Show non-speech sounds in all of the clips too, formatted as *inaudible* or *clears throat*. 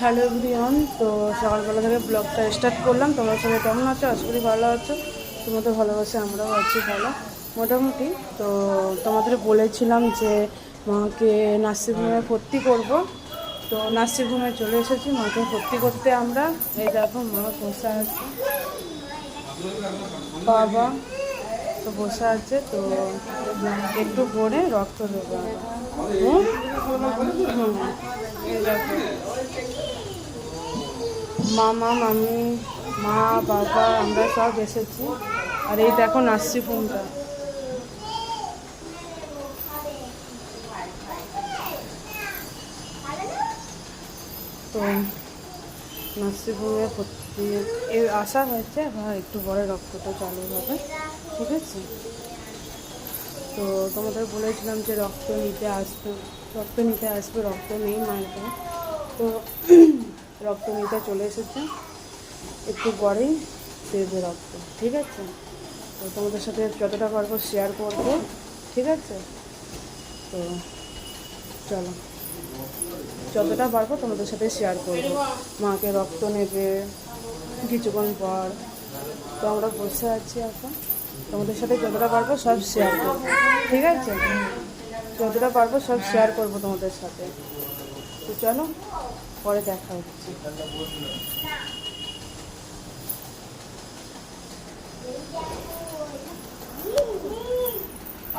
Hello everyone, তো সকালবেলা থেকে ব্লগটা স্টার্ট করলাম। তোমরা সবাই কেমন আছো? আশা করি ভালো আছো। তোমাদের ভালোবাসে, আমরাও আছি ভালো। মোটামুটি, তো তোমাদের বলেছিলাম যে মাকে নার্সিংহোমে ভর্তি করব। তো নার্সিংহোমে চলে এসেছি, মাকে ভর্তি করতে আমরা। এই দেখো মা বসে আছে। বাবা। তো বসে আছে, তো একটু পরে রক্ত দেবো। মামা, মামি, মা, বাবা, আমরা সব এসেছি। আর এই দেখো নার্সি ফোনটা তো নার্সিংহোমে ভর্তি। এ আশা হয়েছে আবার একটু পরে রক্তটা চালু হবে, ঠিক আছে? তো তোমাদের বলেছিলাম যে রক্ত নিতে আসবে রক্ত নিতে আসবে, রক্ত নেই মায়ের তো *clears throat* রক্ত নিতে চলে এসেছে। একটু পরেই দেবে রক্ত, ঠিক আছে? তো তোমাদের সাথে যতটা পারব শেয়ার করব, ঠিক আছে? তো চলো। যতটা পারব তোমাদের সাথে শেয়ার করব। মাকে রক্ত নেবে কিছুক্ষণ পর। তো আমরা বসে আছি এখন। তোমাদের সাথে যতটা পারব সব শেয়ার করব। ঠিক আছে? যতটা পারব সব শেয়ার করব তোমাদের সাথে। তো চলো, পরে দেখা হচ্ছে।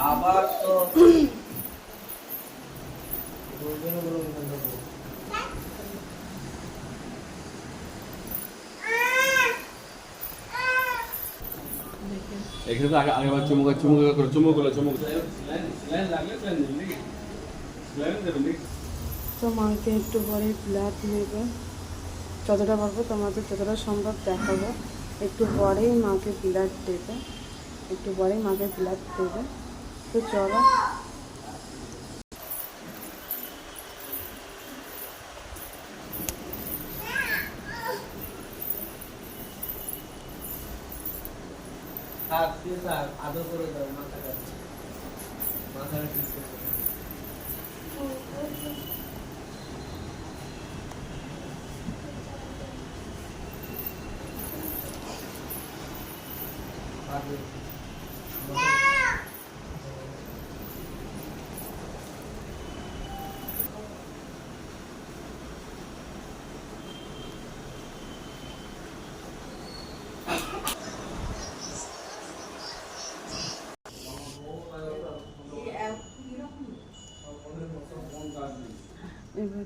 আবার তো এখানে তো আগে আগেবার চুমুক চুমুক করে চুমুক করলে চুমুক তো মাকে একটু পরে ব্লাড নেবে। যতটা পারব তোমাদের যতটা সম্ভব দেখাবো। একটু পরেই মাকে ব্লাড দেবে। একটু পরেই মাকে ব্লাড দেবে। তো চলো। থাক দিয়ে থাক আদর করে দাও মাথাটা মাথাটা ঠিক করে দাও। আদর। এবার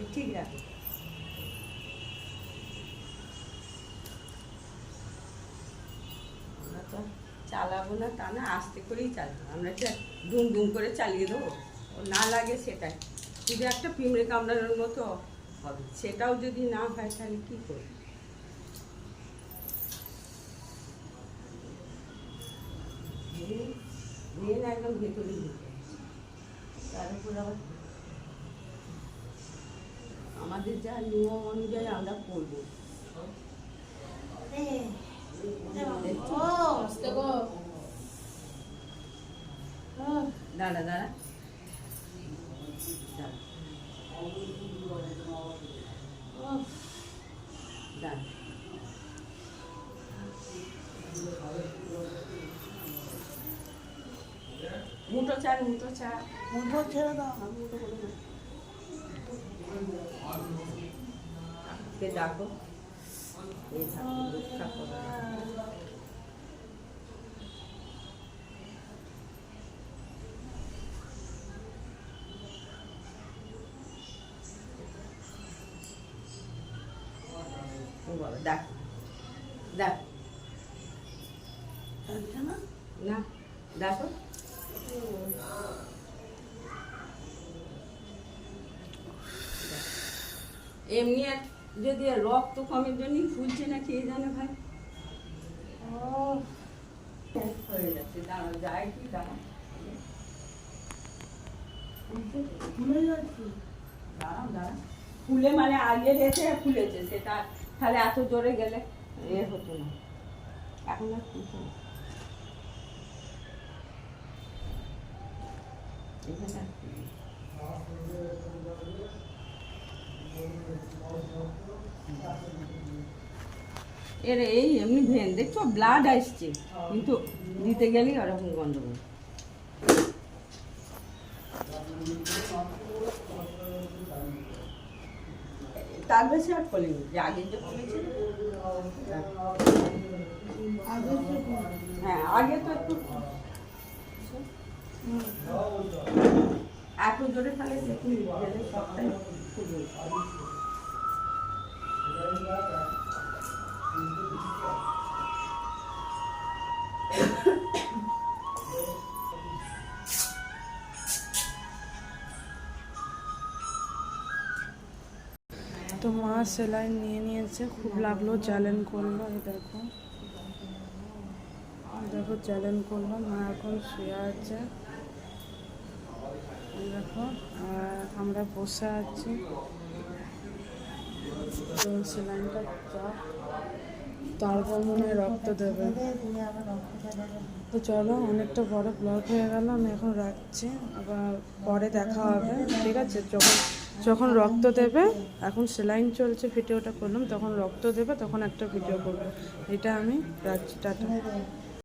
হ্যাঁ ঠিক রাখো আমরা তো চালাবো না, তা না, আস্তে করেই চালাবো। আমরা কি দুম দুম করে চালিয়ে দেবো। ও না লাগে সেটাই। শুধু একটা পিঁমড়ে কামড়ানোর মতো হবে। সেটাও যদি না হয়, তাহলে কী করব? মেন একদম ভেতরে ঢুকে তার উপর আবার আমাদের যা নিয়ম অনুযায়ী আমরা করব। দাঁড়া দাঁড়া। দাঁড়া। মুঠো চার মুঠো চার। মুঠো ছেড়ে দাও। মুঠো কে ডাকো? এই থাকো রক্ষা করো। ডাক। ডাক। দেখো এমনি এক যদি রক্ত কমের জন্যই ফুলছে না, কে জানে ভাই? হয়ে যাচ্ছে দাঁড়া যায় কি দাঁড়া দাঁড়া ফুলে মানে আগে রেখে ফুলেছে, সেটা তাহলে এত জোরে গেলে এ হতো না। এখন আর ফুলছে না এখানে। এর, এই এমনি ভেন, দেখছ? ব্লাড আসছে। কিন্তু দিতে গেলেই ওরকম গন্ডগোল। তার বেশি আর ফলেনি যে আগে যে ফলেছিল হ্যাঁ আগে তো একটু এত জোরে ফেলে দেখুন সবটাই তো মা সেলাইন নিয়ে নিয়েছে, খুব লাগল জ্বালেন করল দেখো। দেখো জ্বালেন করল, মা এখন শুয়ে আছে। দেখো আমরা বসে আছি। তো তারপর মনে হয় রক্ত দেবে। তো চলো, অনেকটা বড় ব্লগ হয়ে গেল, আমি এখন রাখছি। আবার পরে দেখা হবে, ঠিক আছে? যখন যখন রক্ত দেবে, এখন সেলাইন চলছে ভিডিওটা করলাম, তখন রক্ত দেবে, তখন একটা ভিডিও করব। এটা আমি রাখছি, টাটা।